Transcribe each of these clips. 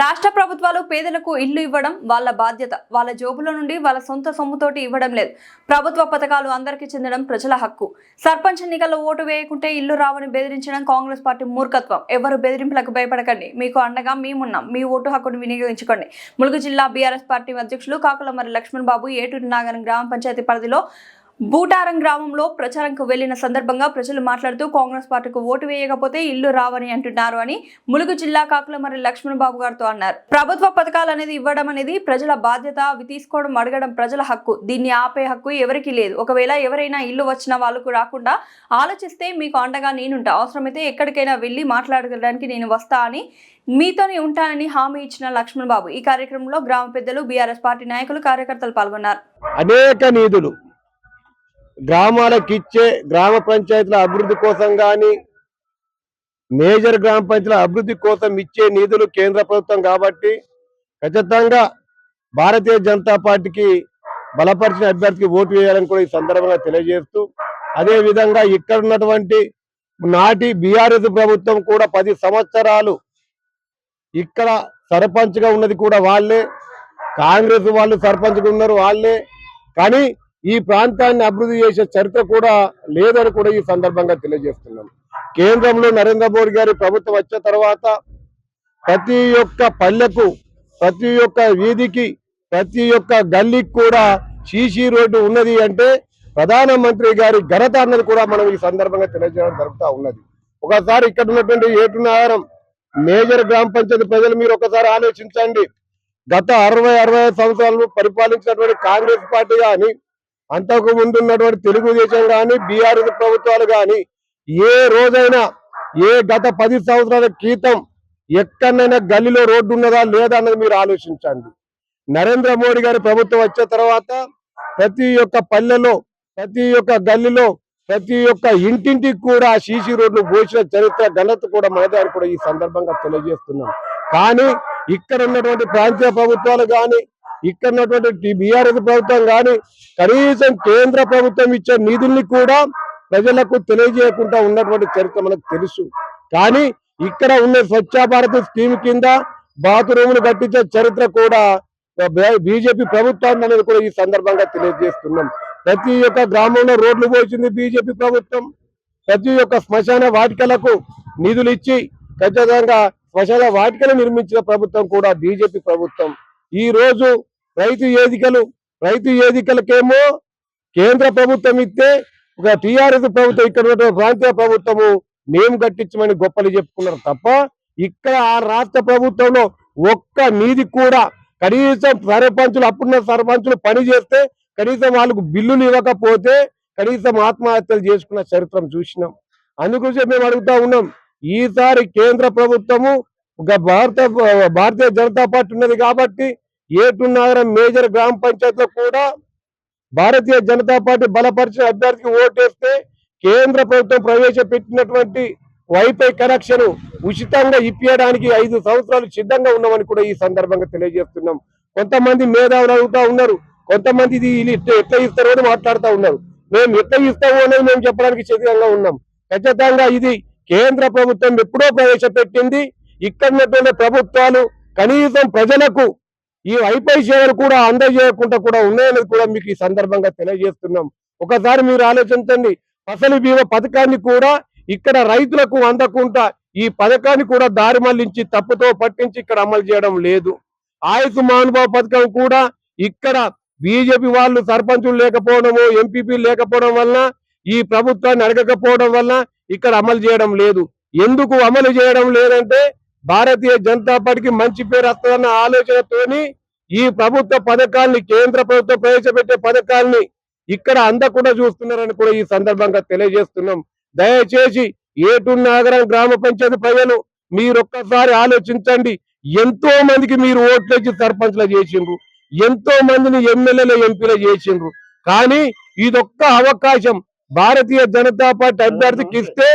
రాష్ట్ర ప్రభుత్వాలు పేదలకు ఇల్లు ఇవ్వడం వాళ్ళ బాధ్యత. వాళ్ళ జోబుల నుండి వాళ్ళ సొంత సొమ్ముతోటి ఇవ్వడం లేదు. ప్రభుత్వ పథకాలు అందరికీ చెందడం ప్రజల హక్కు. సర్పంచ్ ఎన్నికల్లో ఓటు వేయకుంటే ఇల్లు రావని బెదిరించడం కాంగ్రెస్ పార్టీ మూర్ఖత్వం. ఎవరు బెదిరింపులకు భయపడకండి. మీకు అండగా మేమున్నాం. మీ ఓటు హక్కును వినియోగించుకోండి. ములుగు జిల్లా బీఆర్ఎస్ పార్టీ అధ్యక్షులు కాకులమర్రి లక్ష్మణ్ బాబు ఏటూరు నాగరం గ్రామ పంచాయతీ పరిధిలో బూటారం గ్రామంలో ప్రచారంకు వెళ్ళిన సందర్భంగా ప్రజలు మాట్లాడుతూ కాంగ్రెస్ పార్టీకి ఓటు వేయకపోతే ఇల్లు రావని అంటున్నారు అని ములుగు జిల్లా కాకులమర్రి లక్ష్మణ్ బాబు గారితో అన్నారు. ప్రభుత్వ పథకాలు అనేది ఇవ్వడం అనేది ప్రజల బాధ్యత అవి తీసుకోవడం అడగడం ప్రజల హక్కు. దీన్ని ఆపే హక్కు ఎవరికీ లేదు. ఒకవేళ ఎవరైనా ఇల్లు వచ్చిన వాళ్ళకు రాకుండా ఆలోచిస్తే మీకు అండగా నేనుంటా. అవసరమైతే ఎక్కడికైనా వెళ్ళి మాట్లాడడానికి నేను వస్తా అని మీతోనే ఉంటానని హామీ ఇచ్చిన లక్ష్మణ్ బాబు ఈ కార్యక్రమంలో గ్రామ పెద్దలు బీఆర్ఎస్ పార్టీ నాయకులు కార్యకర్తలు పాల్గొన్నారు. అనేక నిధులు గ్రామాలకు ఇచ్చే గ్రామ పంచాయతీల అభివృద్ధి కోసం కానీ మేజర్ గ్రామ పంచాయతీల అభివృద్ధి కోసం ఇచ్చే నిధులు కేంద్ర ప్రభుత్వం కాబట్టి ఖచ్చితంగా భారతీయ జనతా పార్టీకి బలపరిచిన అభ్యర్థికి ఓటు వేయాలని కూడా ఈ సందర్భంగా తెలియజేస్తూ అదేవిధంగా ఇక్కడ ఉన్నటువంటి నాటి బీఆర్ఎస్ ప్రభుత్వం కూడా పది సంవత్సరాలు ఇక్కడ సర్పంచ్గా ఉన్నది కూడా వాళ్ళే. కాంగ్రెస్ వాళ్ళు సర్పంచ్గా ఉన్నారు వాళ్ళే. కానీ ఈ ప్రాంతాన్ని అభివృద్ధి చేసే చరిత్ర కూడా లేదని కూడా ఈ సందర్భంగా తెలియజేస్తున్నాం. కేంద్రంలో నరేంద్ర మోడీ గారి ప్రభుత్వం వచ్చిన తర్వాత ప్రతి ఒక్క పల్లెకు ప్రతి ఒక్క వీధికి ప్రతి ఒక్క గల్లీకి కూడా సీసీ రోడ్డు ఉన్నది అంటే ప్రధానమంత్రి గారి ఘనత అన్నది కూడా మనం ఈ సందర్భంగా తెలియజేయడం జరుగుతూ ఉన్నది. ఒకసారి ఇక్కడ ఉన్నటువంటి ఏటు నగరం మేజర్ గ్రామ పంచాయతీ ప్రజలు మీరు ఒకసారి ఆలోచించండి. గత అరవై అరవై సంవత్సరాలు పరిపాలించినటువంటి కాంగ్రెస్ పార్టీ కానీ అంతకు ముందు ఉన్నటువంటి తెలుగుదేశం కానీ బీఆర్ఎస్ ప్రభుత్వాలు కానీ ఏ రోజైనా ఏ గత పది సంవత్సరాల క్రితం ఎక్కడైనా గల్లీలో రోడ్డు ఉన్నదా లేదా అన్నది మీరు ఆలోచించండి. నరేంద్ర మోడీ గారి ప్రభుత్వం వచ్చిన తర్వాత ప్రతి ఒక్క పల్లెలో ప్రతి ఒక్క గల్లీలో ప్రతి ఒక్క ఇంటింటికి కూడా సీసీ రోడ్లు పోసిన చరిత్ర ఘనత కూడా మనదే కూడా ఈ సందర్భంగా తెలియజేస్తున్నాం. కానీ ఇక్కడ ఉన్నటువంటి ప్రాంతీయ ప్రభుత్వాలు కానీ ఇక్కడ ఉన్నటువంటి బీఆర్ఎస్ ప్రభుత్వం కానీ కనీసం కేంద్ర ప్రభుత్వం ఇచ్చే నిధుల్ని కూడా ప్రజలకు తెలియజేయకుండా ఉన్నటువంటి చరిత్ర మనకు తెలుసు. కానీ ఇక్కడ ఉన్న స్వచ్ఛ భారత్ స్కీమ్ కింద బాత్రూములు కట్టించే చరిత్ర కూడా బీజేపీ ప్రభుత్వం అనేది కూడా ఈ సందర్భంగా తెలియజేస్తున్నాం. ప్రతి ఒక్క గ్రామంలో రోడ్లు పోసింది బీజేపీ ప్రభుత్వం. ప్రతి ఒక్క శ్మశాన వాటికలకు నిధులు ఇచ్చి ఖచ్చితంగా శ్మశాన వాటికలు నిర్మించిన ప్రభుత్వం కూడా బీజేపీ ప్రభుత్వం. ఈ రోజు రైతు వేదికలు రైతు వేదికలకేమో కేంద్ర ప్రభుత్వం ఇస్తే ఒక టీఆర్ఎస్ ప్రభుత్వం ఇక్కడ ఉన్నటువంటి ప్రాంతీయ ప్రభుత్వము మేము కట్టించమని గొప్పలు చెప్పుకున్నారు తప్ప ఇక్కడ ఆ రాష్ట్ర ప్రభుత్వంలో ఒక్క నీది కూడా కనీసం సర్పంచులు అప్పుడున్న సర్పంచులు పని చేస్తే కనీసం వాళ్ళకు బిల్లులు ఇవ్వకపోతే కనీసం ఆత్మహత్యలు చేసుకున్న చరిత్రం చూసినాం. అందుకోసం మేము అడుగుతా ఉన్నాం ఈసారి కేంద్ర ప్రభుత్వము ఒక భారత భారతీయ జనతా పార్టీ ఉన్నది కాబట్టి ఏటు నగరం మేజర్ గ్రామ పంచాయతీలో కూడా భారతీయ జనతా పార్టీ బలపరిచిన అభ్యర్థికి ఓటేస్తే కేంద్ర ప్రభుత్వం ప్రవేశపెట్టినటువంటి వైఫై కనెక్షన్ ఉచితంగా ఇప్పించడానికి ఐదు సంవత్సరాలు సిద్ధంగా ఉన్నామని కూడా ఈ సందర్భంగా తెలియజేస్తున్నాం. కొంతమంది మేధావులు అడుగుతా ఉన్నారు. కొంతమంది ఇది ఎట్లా ఇస్తారు అని మాట్లాడుతూ ఉన్నారు. మేము ఎట్లా ఇస్తాము అనేది మేము చెప్పడానికి సిద్ధంగా ఉన్నాం. ఖచ్చితంగా ఇది కేంద్ర ప్రభుత్వం ఎప్పుడో ప్రవేశపెట్టింది. ఇక్కడ ప్రభుత్వాలు కనీసం ప్రజలకు ఈ వైఫై సేవలు కూడా అందజేయకుండా కూడా ఉన్నాయని కూడా మీకు ఈ సందర్భంగా తెలియజేస్తున్నాం. ఒకసారి మీరు ఆలోచించండి. ఫసలు బీమా పథకాన్ని కూడా ఇక్కడ రైతులకు అందకుండా ఈ పథకాన్ని కూడా దారి మళ్ళించి తప్పుతో పట్టించి ఇక్కడ అమలు చేయడం లేదు. ఆయుష్ మహానుభావ పథకం కూడా ఇక్కడ బీజేపీ వాళ్ళు సర్పంచులు లేకపోవడము ఎంపీపీ లేకపోవడం వల్ల ఈ ప్రభుత్వాన్ని అడగకపోవడం వల్ల ఇక్కడ అమలు చేయడం లేదు. ఎందుకు అమలు చేయడం లేదంటే భారతీయ జనతా పార్టీకి మంచి పేరు వస్తుందన్న ఆలోచనతోని ఈ ప్రభుత్వ పథకాల్ని కేంద్ర ప్రభుత్వం ప్రవేశపెట్టే పథకాల్ని ఇక్కడ అందకుండా చూస్తున్నారని కూడా ఈ సందర్భంగా తెలియజేస్తున్నాం. దయచేసి ఏటూ నగరం గ్రామ పంచాయతీ ప్రజలు మీరొక్కసారి ఆలోచించండి. ఎంతో మందికి మీరు ఓట్లు ఇచ్చి సర్పంచ్లు చేసిండ్రు. ఎంతో మందిని ఎమ్మెల్యేలు ఎంపీలు చేసిండ్రు. కానీ ఇదొక్క అవకాశం. భారతీయ జనతా పార్టీ అభ్యర్థికి ఇస్తే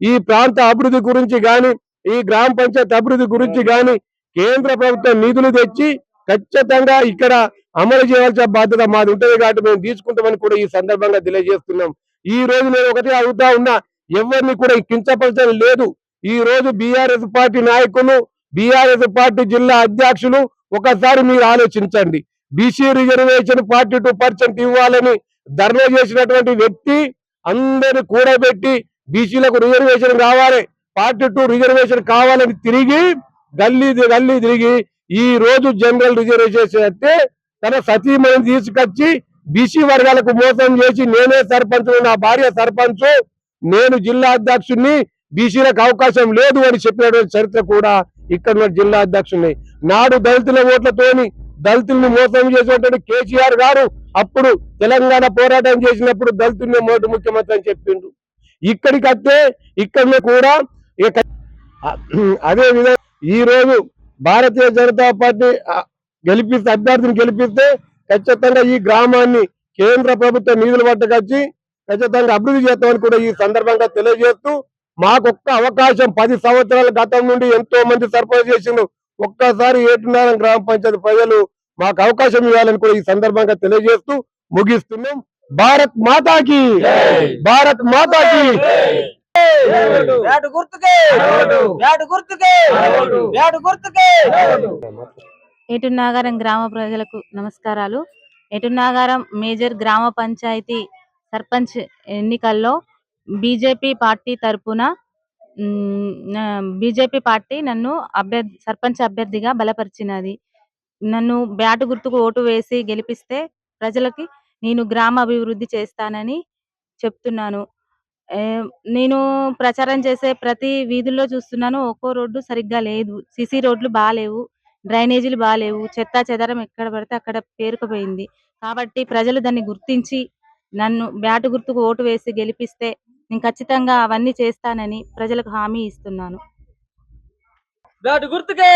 ఈ ప్రాంత అభివృద్ధి గురించి కానీ ఈ గ్రామ పంచాయతీ అభివృద్ధి గురించి కానీ కేంద్ర ప్రభుత్వం నిధులు తెచ్చి ఖచ్చితంగా ఇక్కడ అమలు చేయాల్సిన బాధ్యత మాది ఉంటుంది కాబట్టి మేము తీసుకుంటామని కూడా ఈ సందర్భంగా తెలియజేస్తున్నాం. ఈ రోజు నేను ఒకటే అడుగుతా ఉన్నా ఎవరిని కూడా కించపరచడం లేదు. ఈ రోజు బీఆర్ఎస్ పార్టీ నాయకులు బీఆర్ఎస్ పార్టీ జిల్లా అధ్యక్షులు ఒకసారి మీరు ఆలోచించండి. BC reservation forty two percent ఇవ్వాలని ధర్నా చేసినటువంటి వ్యక్తి అందరిని కూడబెట్టి బీసీలకు రిజర్వేషన్ కావాలి పార్టీ టూ రిజర్వేషన్ కావాలని తిరిగి గల్లీ గల్లీ తిరిగి ఈ రోజు జనరల్ రిజర్వేషన్ అయితే తన సతీమణిని తీసుకొచ్చి బీసీ వర్గాలకు మోసం చేసి నేనే సర్పంచ్ నా భార్య సర్పంచ్ నేను జిల్లా అధ్యక్షుడిని బీసీలకు అవకాశం లేదు అని చెప్పినటువంటి చరిత్ర కూడా ఇక్కడ జిల్లా అధ్యక్షుడిని నాడు దళితుల ఓట్లతోని దళితుల్ని మోసం చేసినటువంటి కేసీఆర్ గారు అప్పుడు తెలంగాణ పోరాటం చేసినప్పుడు దళితుల్ని మొదటి ముఖ్యమంత్రి అని చెప్పిండు ఇక్కడికి అయితే ఇక్కడ కూడా ఇక అదే విధంగా ఈ రోజు భారతీయ జనతా పార్టీ గెలిపిస్తే అభ్యర్థిని గెలిపిస్తే ఖచ్చితంగా ఈ గ్రామాన్ని కేంద్ర ప్రభుత్వ నిధులు పట్టుకొచ్చి ఖచ్చితంగా అభివృద్ధి చేస్తామని కూడా ఈ సందర్భంగా తెలియజేస్తూ మాకొక్క అవకాశం పది సంవత్సరాల గతం నుండి ఎంతో మంది సర్పంచ్ చేసిండు ఒక్కసారి ఏటున్నారం గ్రామ పంచాయతీ ప్రజలు మాకు అవకాశం ఇవ్వాలని కూడా ఈ సందర్భంగా తెలియజేస్తూ ముగిస్తున్నాం. భారత్ మాతాకి! భారత్ మాతాకి! బ్యాటు గుర్తుకే. బ్యాటు గుర్తుకే. బ్యాటు గుర్తుకే. ఏటునాగారం గ్రామ ప్రజలకు నమస్కారాలు. ఏటునాగారం మేజర్ గ్రామ పంచాయతీ సర్పంచ్ ఎన్నికల్లో బీజేపీ పార్టీ తరపున బీజేపీ పార్టీ నన్ను అభ్యర్థి సర్పంచ్ అభ్యర్థిగా బలపరిచినది. నన్ను బ్యాటు గుర్తుకు ఓటు వేసి గెలిపిస్తే ప్రజలకి నేను గ్రామ అభివృద్ధి చేస్తానని చెప్తున్నాను. ఏ, నేను ప్రచారం చేసే ప్రతి వీధుల్లో చూస్తున్నాను. ఒక్కో రోడ్డు సరిగ్గా లేదు. సిసి రోడ్లు బాగాలేవు డ్రైనేజీలు బాగాలేవు చెత్త చెదారం ఎక్కడ పడితే అక్కడ పేరుకుపోయింది. కాబట్టి ప్రజలు దాన్ని గుర్తించి నన్ను బ్యాటు గుర్తుకు ఓటు వేసి గెలిపిస్తే నేను ఖచ్చితంగా అవన్నీ చేస్తానని ప్రజలకు హామీ ఇస్తున్నాను. బ్యాటు గుర్తుకే